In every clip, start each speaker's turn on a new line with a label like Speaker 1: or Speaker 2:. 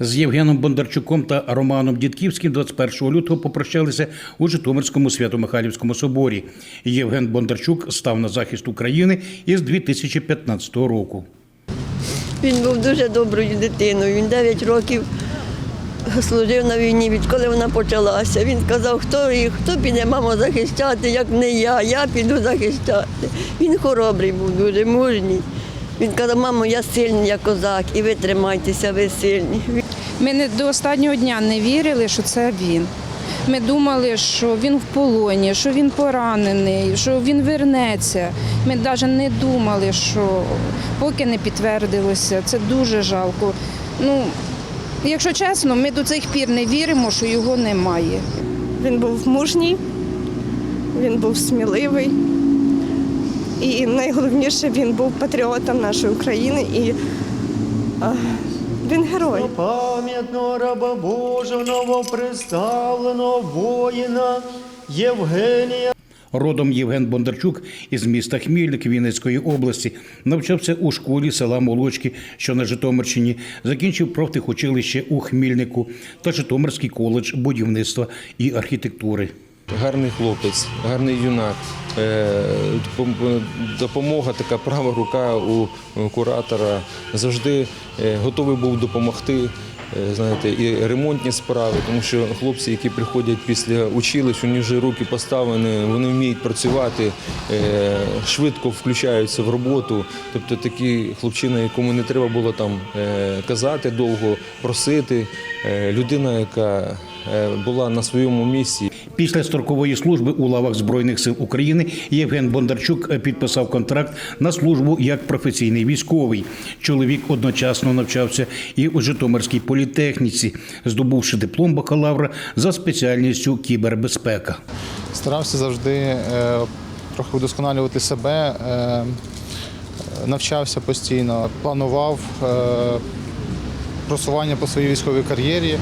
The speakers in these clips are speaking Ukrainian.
Speaker 1: З Євгеном Бондарчуком та Романом Дідківським 21 лютого попрощалися у Житомирському Свято-Михайлівському соборі. Євген Бондарчук став на захист України із 2015 року.
Speaker 2: Він був дуже доброю дитиною. Він 9 років служив на війні, відколи вона почалася. Він сказав, хто їх, хто піде мамо захищати, як не я, я піду захищати. Він хоробрий був, дуже мужній. Він казав, мамо, я сильний, я козак, і ви тримайтеся, ви сильні.
Speaker 3: Ми не до останнього дня не вірили, що це він. Ми думали, що він в полоні, що він поранений, що він вернеться. Ми навіть не думали, що поки не підтвердилося. Це дуже жалко. Ну, якщо чесно, ми до цих пір не віримо, що його немає.
Speaker 4: Він був мужній, він був сміливий. І найголовніше, він був патріотом нашої України і а, він герой.
Speaker 5: Пам'ятного раба Божого новоприставленого воїна Євгенія
Speaker 1: Родом Євген Бондарчук із міста Хмільник Вінницької області навчався у школі села Молочки, що на Житомирщині, закінчив профтехучилище у Хмільнику та Житомирський коледж будівництва і архітектури.
Speaker 6: Гарний хлопець, гарний юнак. Е, Допомога, така права рука у куратора. Завжди е, готовий був допомогти. е, Знаєте, і ремонтні справи, тому що хлопці, які приходять після училищ, у них вже руки поставлені, вони вміють працювати, швидко включаються в роботу. Тобто такі хлопчина, якому не треба було там казати довго, просити. Людина, яка була на своєму місці.
Speaker 1: Після строкової служби у лавах Збройних сил України Євген Бондарчук підписав контракт на службу як професійний військовий. Чоловік одночасно навчався і у Житомирській політехніці, здобувши диплом бакалавра за спеціальністю кібербезпека.
Speaker 7: Старався завжди е, трохи удосконалювати себе, е, навчався постійно, планував е, просування по своїй військовій кар'єрі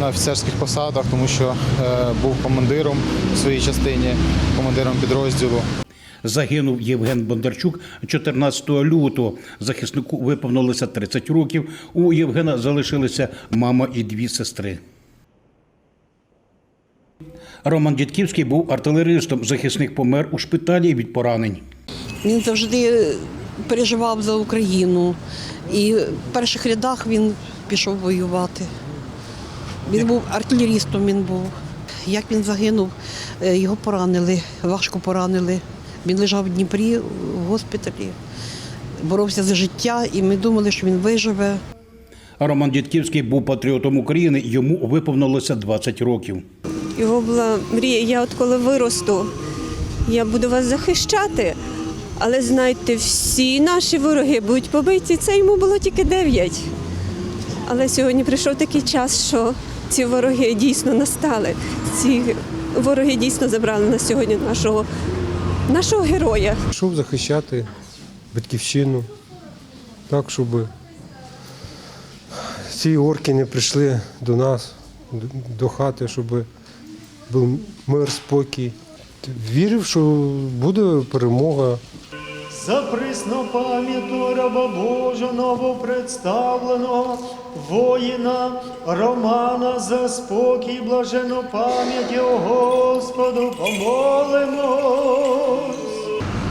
Speaker 7: на офіцерських посадах, тому що е, був командиром у своїй частині, командиром підрозділу.
Speaker 1: Загинув Євген Бондарчук 14 лютого. Захиснику виповнилося 30 років. У Євгена залишилися мама і дві сестри. Роман Дідківський був артилеристом. Захисник помер у шпиталі від поранень.
Speaker 8: Він завжди переживав за Україну. І в перших рядах він пішов воювати. Він був артилерістом, він був. Як він загинув, е, його поранили, важко поранили. Він лежав в Дніпрі в госпіталі, боровся за життя, і ми думали, що він виживе.
Speaker 1: Роман Дідківський був патріотом України. Йому виповнилося 20 років.
Speaker 4: Його була мрія, я от коли виросту, я буду вас захищати. Але знайте, всі наші вороги будуть побиті. Це йому було тільки 9. Але сьогодні прийшов такий час, що ці вороги дійсно настали. Ці вороги дійсно забрали на сьогодні нашого, нашого героя.
Speaker 9: Пішов захищати батьківщину, так, щоб ці орки не прийшли до нас, до- хати, щоб був мир, спокій. Вірив, що буде перемога.
Speaker 5: За присно пам'ятного раба Божого новоприставленого воїна Романа за спокій, блажену пам'ять Господу помолимось.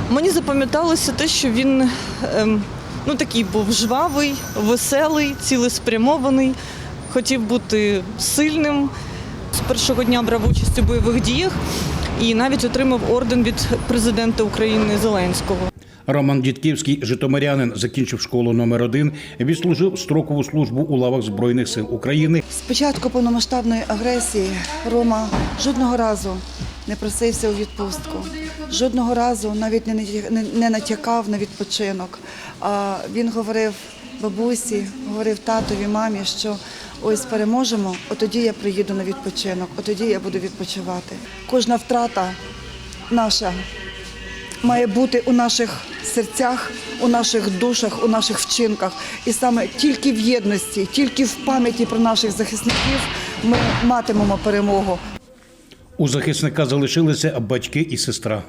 Speaker 10: Мені запам'яталося те, що він ем, ну, такий був жвавий, веселий, цілеспрямований, хотів бути сильним. З першого дня брав участь у бойових діях і навіть отримав орден від президента України Зеленського.
Speaker 1: Роман Дідківський, житомирянин, закінчив школу номер 1 відслужив строкову службу у лавах Збройних сил України.
Speaker 11: З початку повномасштабної агресії Рома жодного разу не просився у відпустку, жодного разу навіть не натякав на відпочинок. А він говорив бабусі, говорив татові, мамі, що ось переможемо, от тоді я приїду на відпочинок, от тоді я буду відпочивати. Кожна втрата наша має бути у наших серцях, у наших душах, у наших вчинках. І саме тільки в єдності, тільки в пам'яті про наших захисників ми матимемо перемогу.
Speaker 1: У захисника залишилися батьки і сестра.